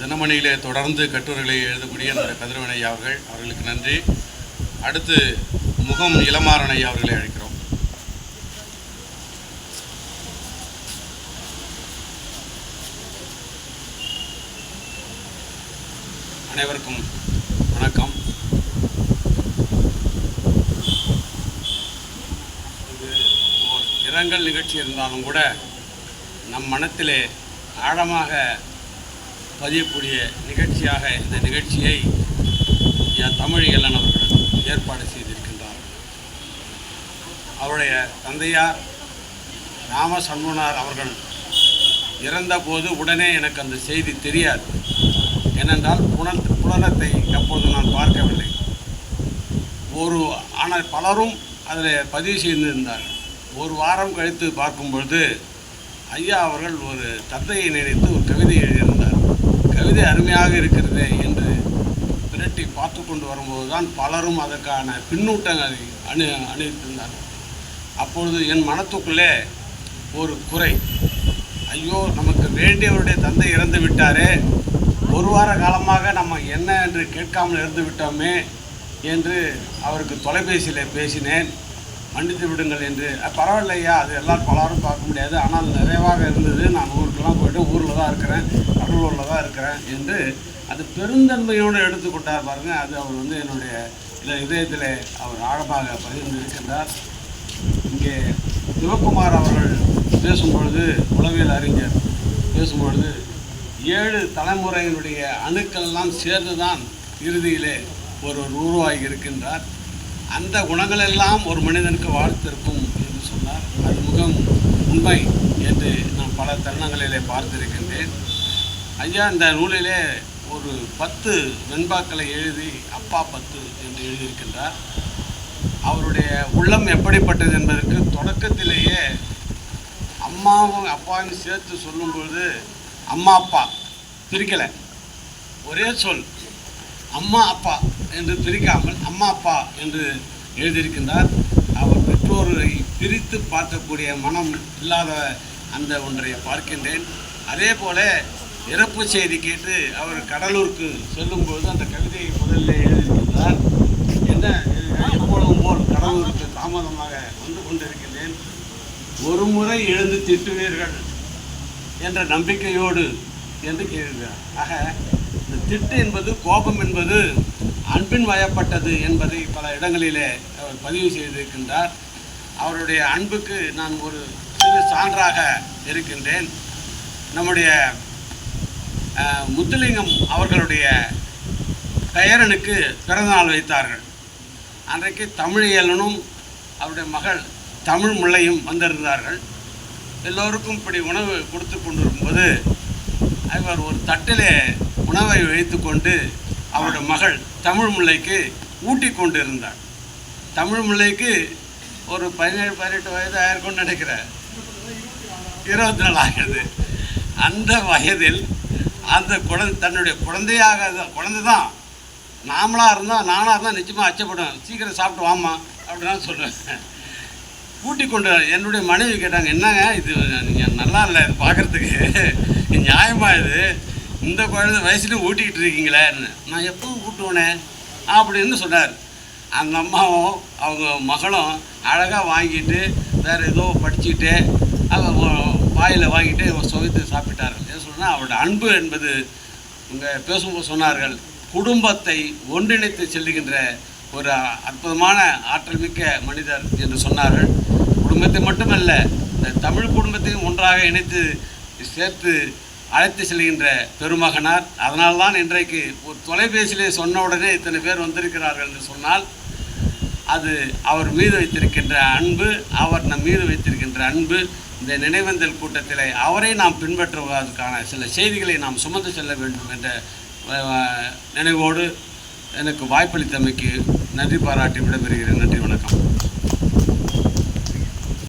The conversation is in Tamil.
தினமணியிலே தொடர்ந்து கட்டுரைகளை எழுதக்கூடிய நம்முடைய கதிரவன் ஐயா அவர்கள் அவர்களுக்கு நன்றி. அடுத்து முகம் இளமாறன் ஐயா அவர்களை அழைக்கிறோம். அனைவருக்கும் வணக்கம். இது இரங்கல் நிகழ்ச்சி இருந்தாலும் கூட நம் மனத்திலே ஆழமாக பதியக்கூடிய நிகழ்ச்சியாக இந்த நிகழ்ச்சியை தமிழ் தமிழியலன் அவர்கள் ஏற்பாடு செய்திருக்கின்றார். அவருடைய தந்தையார் ராம சண்முனார் அவர்கள் இறந்தபோது உடனே எனக்கு அந்த செய்தி தெரியாது. ஏனென்றால் புனல் புலனத்தை அப்போது நான் பார்க்கவில்லை. ஒரு ஆனால் பலரும் அதில் பதிவு செய்திருந்தார்கள் ஒரு வாரம் கழித்து பார்க்கும்பொழுது ஐயா அவர்கள் ஒரு தந்தையை நினைத்து ஒரு கவிதை எழுதியிருந்தார். எது அருமையாக இருக்கிறதே என்று விரட்டி பார்த்து கொண்டு வரும்போது தான் பலரும் அதற்கான பின்னூட்டங்களை அணு அணிவித்திருந்தார்கள். அப்பொழுது என் மனத்துக்குள்ளே ஒரு குறை. ஐயோ நமக்கு வேண்டியவருடைய தந்தை இறந்து விட்டாரே. ஒரு வார காலமாக நம்ம என்ன என்று கேட்காமல் இருந்து விட்டோமே என்று அவருக்கு தொலைபேசியில் பேசினேன். மன்னித்து விடுங்கள் என்று. பரவாயில்லையா? அது எல்லாரும் பலரும் பார்க்க முடியாது. ஆனால் நிறைவாக இருந்தது. நான் ஊருக்கெல்லாம் போய்ட்டு ஊரில் தான் இருக்கிறேன். கடலூரில் தான் இருக்கிறேன் என்று அது பெருந்தன்மையோடு எடுத்துக்கொண்டார் பாருங்க. அது அவர் வந்து என்னுடைய இத- இதயத்தில் அவர் ஆழமாக பகிர்ந்து இருக்கின்றார் இங்கே சிவகுமார் அவர்கள் பேசும்பொழுது உளவியல் அறிஞர் பேசும்பொழுது ஏழு தலைமுறையினுடைய அணுக்கள்லாம் சேர்ந்து தான் இறுதியிலே ஒருவர் உருவாகி இருக்கின்றார் அந்த குணங்களெல்லாம் ஒரு மனிதனுக்கு வாழ்த்திருக்கும் என்று சொன்னார். அது முகம் உண்மை என்று நான் பல தருணங்களிலே பார்த்திருக்கின்றேன். ஐயா இந்த நூலிலே ஒரு பத்து வெண்பாக்களை எழுதி அப்பா பத்து என்று எழுதியிருக்கின்றார். அவருடைய உள்ளம் எப்படிப்பட்டது என்பதற்கு தொடக்கத்திலேயே அம்மாவும் அப்பாவும் சேர்த்து சொல்லும்பொழுது அம்மா அப்பா. பிரிக்கலை. ஒரே சொல் அம்மா அப்பா என்று பிரிக்காமல் அம்மா அப்பா என்று எழுதியிருக்கின்றார். அவர் பெற்றோரை பிரித்து பார்க்கக்கூடிய மனம் இல்லாத அந்த ஒன்றை பார்க்கின்றேன். அதே போல இறப்பு செய்தி கேட்டு அவர் கடலூருக்கு செல்லும்போது அந்த கவிதையை முதல்ல எழுதியிருந்தார் என்ன எப்பொழுதும் போல் கடலூருக்கு தாமதமாக வந்து கொண்டிருக்கின்றேன். ஒரு முறை எழுந்து திட்டுவீர்கள் என்ற நம்பிக்கையோடு என்று கேட்கிறார். ஆக இந்த திட்டு என்பது கோபம் என்பது அன்பின் வயப்பட்டது என்பதை பல இடங்களிலே அவர் பதிவு செய்திருக்கின்றார். அவருடைய அன்புக்கு நான் ஒரு சிறு சான்றாக இருக்கின்றேன். நம்முடைய முத்துலிங்கம் அவர்களுடைய பெயரனுக்கு பிறந்தநாள் வைத்தார்கள். அன்றைக்கு தமிழியலனும் அவருடைய மகள் தமிழ் முல்லையும் வந்திருந்தார்கள். எல்லோருக்கும் இப்படி உணவு கொடுத்து கொண்டிருக்கும்போது அவர் ஒரு தட்டிலே உணவை வைத்துக்கொண்டு அவருடைய மகள் தமிழ் முல்லைக்கு ஊட்டி கொண்டு இருந்தார் தமிழ் முல்லைக்கு ஒரு பதினேழு பதினெட்டு வயது ஆயிருக்கும்னு நினைக்கிறேன். இருபத்தி நாலு ஆகிறது அந்த வயதில் அந்த குழந்தை தன்னுடைய குழந்தையாக குழந்தை தான் நாமளாக இருந்தால் நானாக இருந்தால் நிச்சயமாக அச்சப்படுவேன். சீக்கிரம் சாப்பிட்டு வாமா அப்படின்னு சொல்லுவேன் கூட்டி கொண்டு என்னுடைய மனைவி கேட்டாங்க என்னங்க இது நீங்கள் நல்லா இல்லை இது பார்க்குறதுக்கு நியாயமாக இது? இந்த குழந்தை வயசுலையும் ஊட்டிக்கிட்டு இருக்கீங்களேன்னு நான் எப்பவும் ஊட்டுவேனே? அப்படின்னு சொன்னார். அந்த அம்மாவும் அவங்க மகளும் அழகாக வாங்கிட்டு வேறு ஏதோ படிச்சுக்கிட்டு அவங்க வாயில் வாங்கிட்டு சுவைத்து சாப்பிட்டாங்க. அன்பு என்பது இங்கே பேசும்போது சொன்னார்கள். குடும்பத்தை ஒன்றிணைத்து செல்லுகின்ற ஒரு அற்புதமான ஆற்றல் மிக்க மனிதர் என்று சொன்னார்கள். குடும்பத்தை மட்டுமல்ல இந்த தமிழ் குடும்பத்தையும் ஒன்றாக இணைத்து சேர்த்து அழைத்து செல்கின்ற பெருமகனார். அதனால்தான் இன்றைக்கு ஒரு தொலைபேசியிலே சொன்ன உடனே இத்தனை பேர் வந்திருக்கிறார்கள் என்று சொன்னால் அது அவர் மீது வைத்திருக்கின்ற அன்பு அவர் நம் மீது வைத்திருக்கின்ற அன்பு இந்த நினைவந்தல் கூட்டத்தில் அவரை நாம் பின்பற்றுவதற்கான சில செய்திகளை நாம் சுமந்து செல்ல வேண்டும் என்ற நினைவோடு எனக்கு வாய்ப்பளித்தமைக்கு நன்றி பாராட்டி விடைபெறுகிறேன். நன்றி வணக்கம்.